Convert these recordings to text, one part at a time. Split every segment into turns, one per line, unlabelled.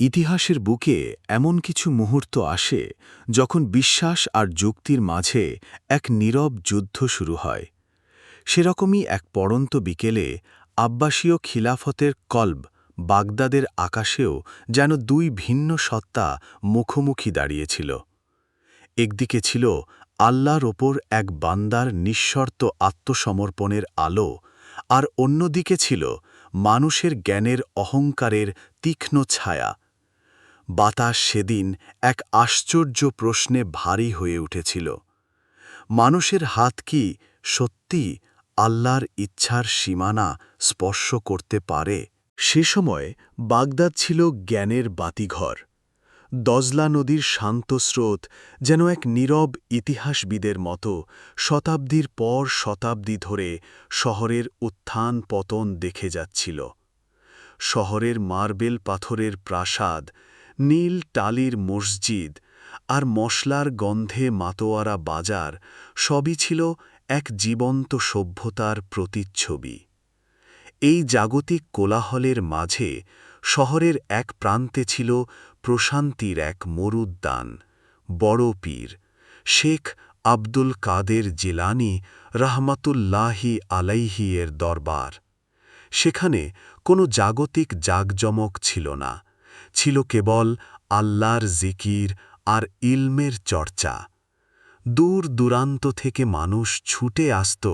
ইতিহাসের বুকে এমন কিছু মুহূর্ত আসে যখন বিশ্বাস আর যুক্তির মাঝে এক নীরব যুদ্ধ শুরু হয়। সেরকমই এক পড়ন্ত বিকেলে আব্বাসীয় খিলাফতের কল্ব বাগদাদের আকাশেও যেন দুই ভিন্ন সত্তা মুখোমুখি দাঁড়িয়েছিল। একদিকে ছিল আল্লাহর ওপর এক বান্দার নিঃশর্ত আত্মসমর্পণের আলো আর অন্যদিকে ছিল মানুষের জ্ঞানের অহংকারের তীক্ষ্ণ ছায়া। বাতাস সেদিন এক আশ্চর্য প্রশ্নে ভারী হয়ে উঠেছিল। মানুষের হাত কি সত্যি আল্লাহর ইচ্ছার সীমানা স্পর্শ করতে পারে? সে সময় বাগদাদ ছিল জ্ঞানের বাতিঘর। দজলা নদীর শান্ত স্রোত যেন এক নীরব ইতিহাসবিদের মতো শতাব্দীর পর শতাব্দী ধরে শহরের উত্থান পতন দেখে যাচ্ছিল। শহরের মার্বেল পাথরের প্রাসাদ নীল টালির মসজিদ আর মশলার গন্ধে মাতোয়ারা বাজার সবই ছিল এক জীবন্ত সভ্যতার প্রতিচ্ছবি। এই জাগতিক কোলাহলের মাঝে শহরের এক প্রান্তে ছিল প্রশান্তির এক মরুদ্যান, বড় পীর, শেখ আব্দুল কাদের জিলানি রাহমাতুল্লাহি আলাইহি এর দরবার। সেখানে কোনো জাগতিক জাগজমক ছিল না। ছিল কেবল আল্লাহর জিকির আর ইলমের চর্চা। দূর দূরান্ত থেকে মানুষ ছুটে আসত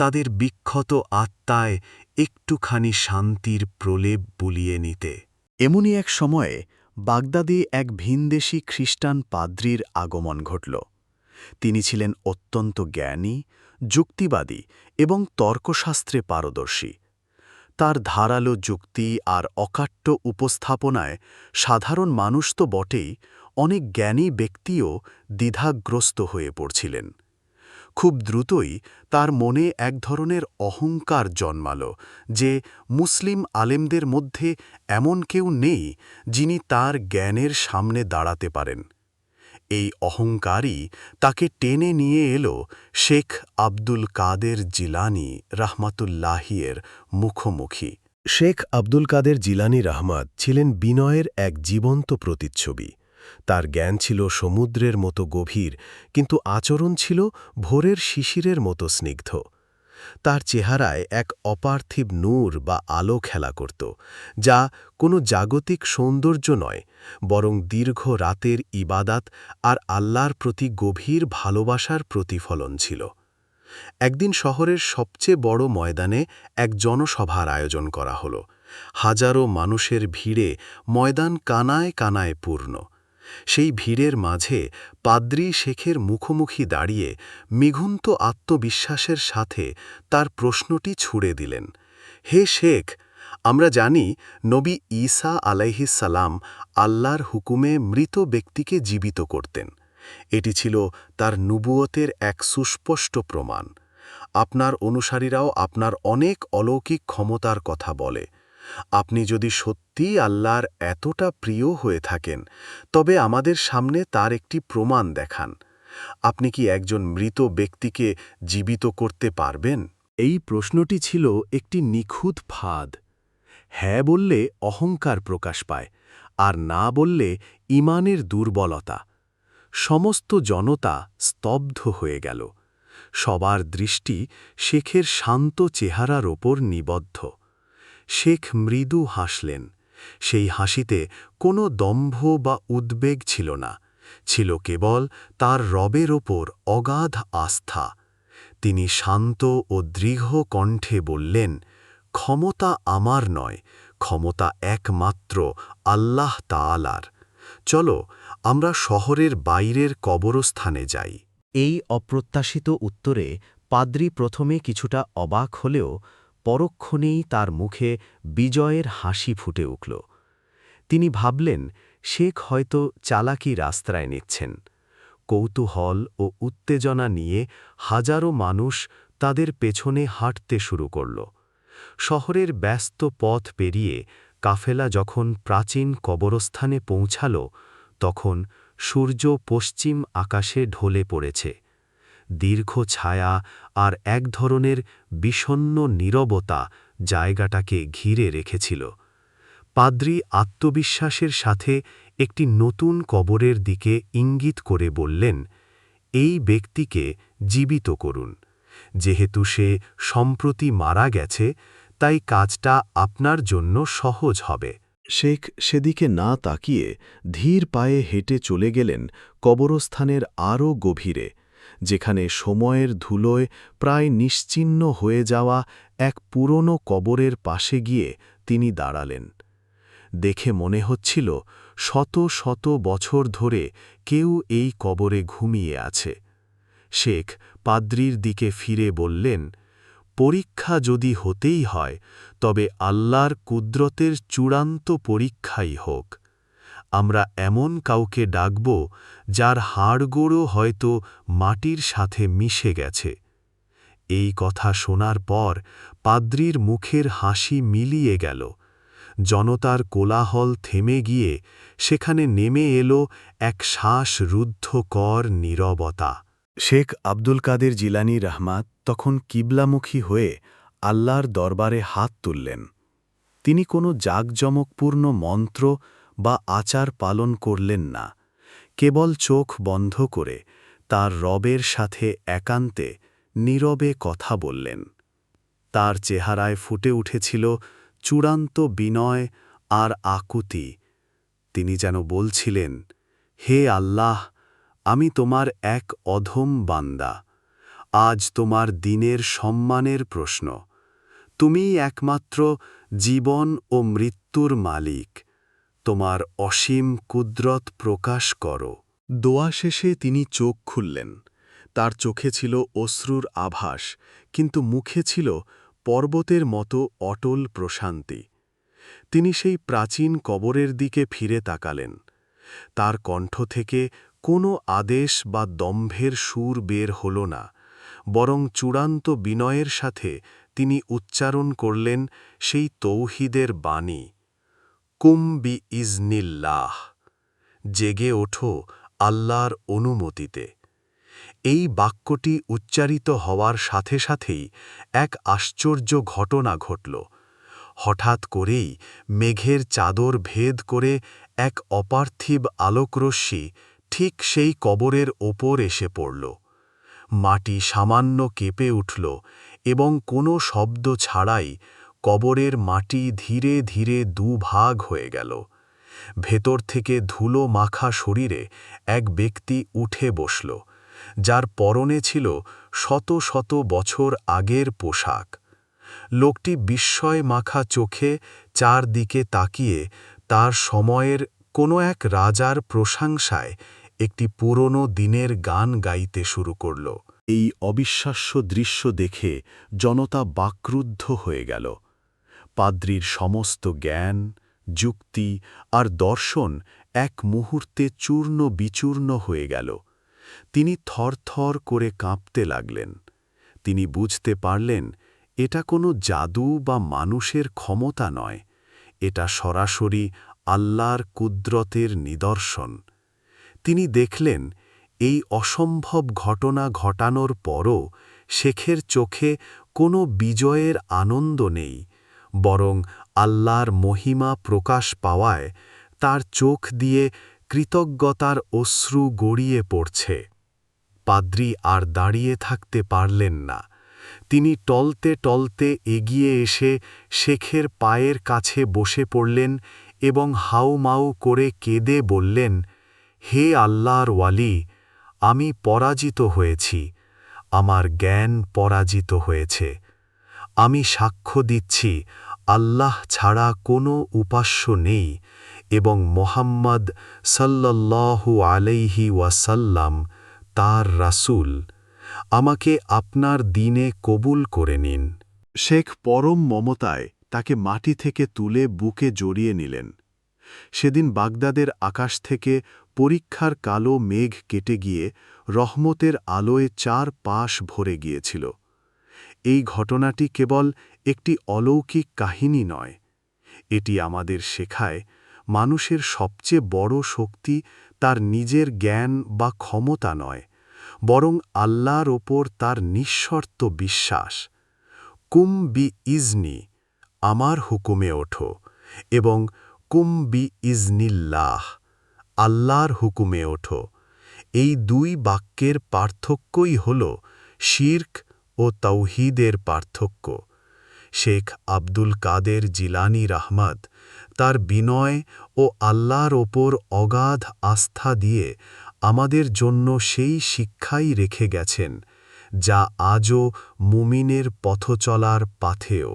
তাদের বিক্ষত আত্মায় একটুখানি শান্তির প্রলেপ বুলিয়ে নিতে। এমনই এক সময়ে বাগদাদে এক ভিনদেশী খ্রিস্টান পাদ্রির আগমন ঘটল। তিনি ছিলেন অত্যন্ত জ্ঞানী, যুক্তিবাদী এবং তর্কশাস্ত্রে পারদর্শী। তার ধারালো যুক্তি আর অকাট্য উপস্থাপনায় সাধারণ মানুষ তো বটেই, অনেক জ্ঞানী ব্যক্তিও দ্বিধাগ্রস্ত হয়ে পড়ছিলেন। খুব দ্রুতই তার মনে এক ধরনের অহংকার জন্মাল যে মুসলিম আলেমদের মধ্যে এমন কেউ নেই যিনি তার জ্ঞানের সামনে দাঁড়াতে পারেন। এই অহংকারই তাকে টেনে নিয়ে এল শেখ আব্দুল কাদের জিলানি রাহমাতুল্লাহিয়ের মুখোমুখি। শেখ আব্দুল কাদের জিলানি রহমাত ছিলেন বিনয়ের এক জীবন্ত প্রতিচ্ছবি। তার জ্ঞান ছিল সমুদ্রের মতো গভীর, কিন্তু আচরণ ছিল ভোরের শিশিরের মতো স্নিগ্ধ। তার চেহারায় এক অপার্থিব নূর বা আলো খেলা করত, যা কোনো জাগতিক সৌন্দর্য নয়, বরং দীর্ঘ রাতের ইবাদাত আর আল্লাহর প্রতি গভীর ভালোবাসার প্রতিফলন ছিল। একদিন শহরের সবচেয়ে বড় ময়দানে এক জনসভার আয়োজন করা হল। হাজারো মানুষের ভিড়ে ময়দান কানায় কানায় পূর্ণ। সেই ভিড়ের মাঝে পাদ্রি শেখের মুখোমুখি দাঁড়িয়ে মিঘুন্ত আত্মবিশ্বাসের সাথে তার প্রশ্নটি ছুড়ে দিলেন। হে শেখ, আমরা জানি নবী ঈসা সালাম আল্লাহর হুকুমে মৃত ব্যক্তিকে জীবিত করতেন। এটি ছিল তার নুবুয়তের এক সুস্পষ্ট প্রমাণ। আপনার অনুসারীরাও আপনার অনেক অলৌকিক ক্ষমতার কথা বলে। আপনি যদি সত্যি আল্লাহর এতটা প্রিয় হয়ে থাকেন, তবে আমাদের সামনে তার একটি প্রমাণ দেখান। আপনি কি একজন মৃত ব্যক্তিকে জীবিত করতে পারবেন? এই প্রশ্নটি ছিল একটি নিখুঁত ফাঁদ। হ্যাঁ বললে অহংকার প্রকাশ পায়, আর না বললে ইমানের দুর্বলতা। সমস্ত জনতা স্তব্ধ হয়ে গেল। সবার দৃষ্টি শেখের শান্ত চেহারার ওপর নিবদ্ধ। শেখ মৃদু হাসলেন। সেই হাসিতে কোনো দম্ভ বা উদ্বেগ ছিল না। ছিল কেবল তার রবের ওপর অগাধ আস্থা। তিনি শান্ত ও দৃঢ় কণ্ঠে বললেন, ক্ষমতা আমার নয়, ক্ষমতা একমাত্র আল্লাহ তালার চলো, আমরা শহরের বাইরের কবরস্থানে যাই। এই অপ্রত্যাশিত উত্তরে পাদ্রি প্রথমে কিছুটা অবাক হলেও পরক্ষণেই তার মুখে বিজয়ের হাসি ফুটে উঠল। তিনি ভাবলেন, শেখ হয়তো চালাকি রাস্তায় নিচ্ছেন। কৌতূহল ও উত্তেজনা নিয়ে হাজারো মানুষ তাদের পেছনে হাঁটতে শুরু করল। শহরের ব্যস্ত পথ পেরিয়ে কাফেলা যখন প্রাচীন কবরস্থানে পৌঁছাল, তখন সূর্য পশ্চিম আকাশে ঢলে পড়েছে। দীর্ঘ ছায়া আর এক ধরনের বিষণ্ন নীরবতা জায়গাটাকে ঘিরে রেখেছিল।
পাদ্রি আত্মবিশ্বাসের সাথে একটি নতুন কবরের দিকে ইঙ্গিত করে বললেন, এই ব্যক্তিকে জীবিত করুন। যেহেতু সে সম্প্রতি মারা গেছে, তাই কাজটা আপনার জন্য সহজ হবে।
শেখ সেদিকে না তাকিয়ে ধীর পায়ে হেঁটে চলে গেলেন কবরস্থানের আরও গভীরে। যেখানে সময়ের ধুলোয় প্রায় নিশ্চিহ্ন হয়ে যাওয়া এক পুরনো কবরের পাশে গিয়ে তিনি দাঁড়ালেন। দেখে মনে হচ্ছিল শত শত বছর ধরে কেউ এই কবরে ঘুমিয়ে আছে। শেখ পাদ্রির দিকে ফিরে বললেন, পরীক্ষা যদি হতেই হয়, তবে আল্লাহর কুদরতের চূড়ান্ত পরীক্ষাই হোক। আমরা এমন কাউকে ডাকব যার হাড়গোড়ও হয়তো মাটির সাথে মিশে গেছে। এই কথা শোনার পর পাদ্রির মুখের হাসি মিলিয়ে গেল। জনতার কোলাহল থেমে গিয়ে সেখানে নেমে এলো এক শ্বাসরুদ্ধ কর নীরবতা। শেখ আব্দুল কাদের জিলানি রহমাত তখন কিবলামুখী হয়ে আল্লাহর দরবারে হাত তুললেন। তিনি কোনো জাকজমকপূর্ণ মন্ত্র বা আচার পালন করলেন না, কেবল চোখ বন্ধ করে তার রবের সাথে একান্তে, নীরবে কথা বললেন। তার চেহারায় ফুটে উঠেছিল চূড়ান্ত বিনয় আর আকুতি। তিনি যেন বলছিলেন, হে আল্লাহ, আমি তোমার এক অধম বান্দা। আজ তোমার দিনের সম্মানের প্রশ্ন। তুমিই একমাত্র জীবন ও মৃত্যুর মালিক। তোমার অসীম কুদরত প্রকাশ করো। দোয়া শেষে তিনি চোখ খুললেন। তার চোখে ছিল অশ্রুর আভাস, কিন্তু মুখে ছিল পর্বতের মতো অটল প্রশান্তি। তিনি সেই প্রাচীন কবরের দিকে ফিরে তাকালেন। তার কণ্ঠ থেকে কোনো আদেশ বা দম্ভের সুর বের হল না, বরং চূড়ান্ত বিনয়ের সাথে তিনি উচ্চারণ করলেন সেই তৌহিদের বাণী। কুম্বি ইজনিল্লাহ, জেগে ওঠো আল্লাহর অনুমতিতে। এই বাক্যটি উচ্চারিত হওয়ার সাথে সাথেই এক আশ্চর্য ঘটনা ঘটল। হঠাৎ করেই মেঘের চাদর ভেদ করে এক অপার্থিব আলোকরশ্মি ঠিক সেই কবরের ওপর এসে পড়ল। মাটি সামান্য কেঁপে উঠল এবং কোনো শব্দ ছাড়াই কবরের মাটি ধীরে ধীরে দুভাগ হয়ে গেল। ভেতর থেকে ধুলো মাখা শরীরে এক ব্যক্তি উঠে বসল, যার পরনে ছিল শত শত বছর আগের পোশাক। লোকটি বিস্ময় মাখা চোখে চারদিকে তাকিয়ে তার সময়ের কোনো এক রাজার প্রশংসায় একটি পুরনো দিনের গান গাইতে শুরু করল। এই অবিশ্বাস্য দৃশ্য দেখে জনতা বাক্রুদ্ধ হয়ে গেল। পাদ্রির সমস্ত জ্ঞান, যুক্তি আর দর্শন এক মুহূর্তে চূর্ণ বিচূর্ণ হয়ে গেল। তিনি থরথর করে কাঁপতে লাগলেন। তিনি বুঝতে পারলেন, এটা কোনো জাদু বা মানুষের ক্ষমতা নয়। এটা সরাসরি আল্লাহর কুদরতের নিদর্শন। তিনি দেখলেন, এই অসম্ভব ঘটনা ঘটানোর পরও শেখের চোখে কোনো বিজয়ের আনন্দ নেই। বরং আল্লাহর মহিমা প্রকাশ পাওয়ায় তার চোখ দিয়ে কৃতজ্ঞতার অশ্রু গড়িয়ে পড়ছে। পাদ্রি আর দাঁড়িয়ে থাকতে পারলেন না। তিনি টলতে টলতে এগিয়ে এসে শেখের পায়ের কাছে বসে পড়লেন এবং হাউমাউ করে কেঁদে বললেন, হে আল্লাহর ওয়ালি, আমি পরাজিত হয়েছি। আমার জ্ঞান পরাজিত হয়েছে। আমি সাক্ষ্য দিচ্ছি, আল্লাহ ছাড়া কোনো উপাস্য নেই এবং মোহাম্মদ সাল্লাল্লাহু আলাইহি ওয়াসাল্লাম তার রাসূল। আমাকে আপনার দিনে কবুল করে নিন। শেখ পরম মমতায় তাকে মাটি থেকে তুলে বুকে জড়িয়ে নিলেন। সেদিন বাগদাদের আকাশ থেকে পরীক্ষার কালো মেঘ কেটে গিয়ে রহমতের আলোয় চার পাশ ভরে গিয়েছিল। এই ঘটনাটি কেবল একটি অলৌকিক কাহিনী নয়, এটি আমাদের শেখায় মানুষের সবচেয়ে বড় শক্তি তার নিজের জ্ঞান বা ক্ষমতা নয়, বরং আল্লাহর ওপর তার নিঃশর্ত বিশ্বাস। কুম বি ইজনি, আমার হুকুমে ওঠো,
এবং কুম বি ইজনিল্লাহ, আল্লাহর হুকুমে ওঠো। এই দুই বাক্যের পার্থক্যই হল শির্ক ও তৌহিদের পার্থক্য। শেখ আব্দুল কাদের জিলানি রাহমাদ তার বিনয় ও আল্লাহর ওপর অগাধ আস্থা দিয়ে আমাদের জন্য সেই শিক্ষাই রেখে গেছেন, যা আজও মুমিনের পথচলার পাথেয়।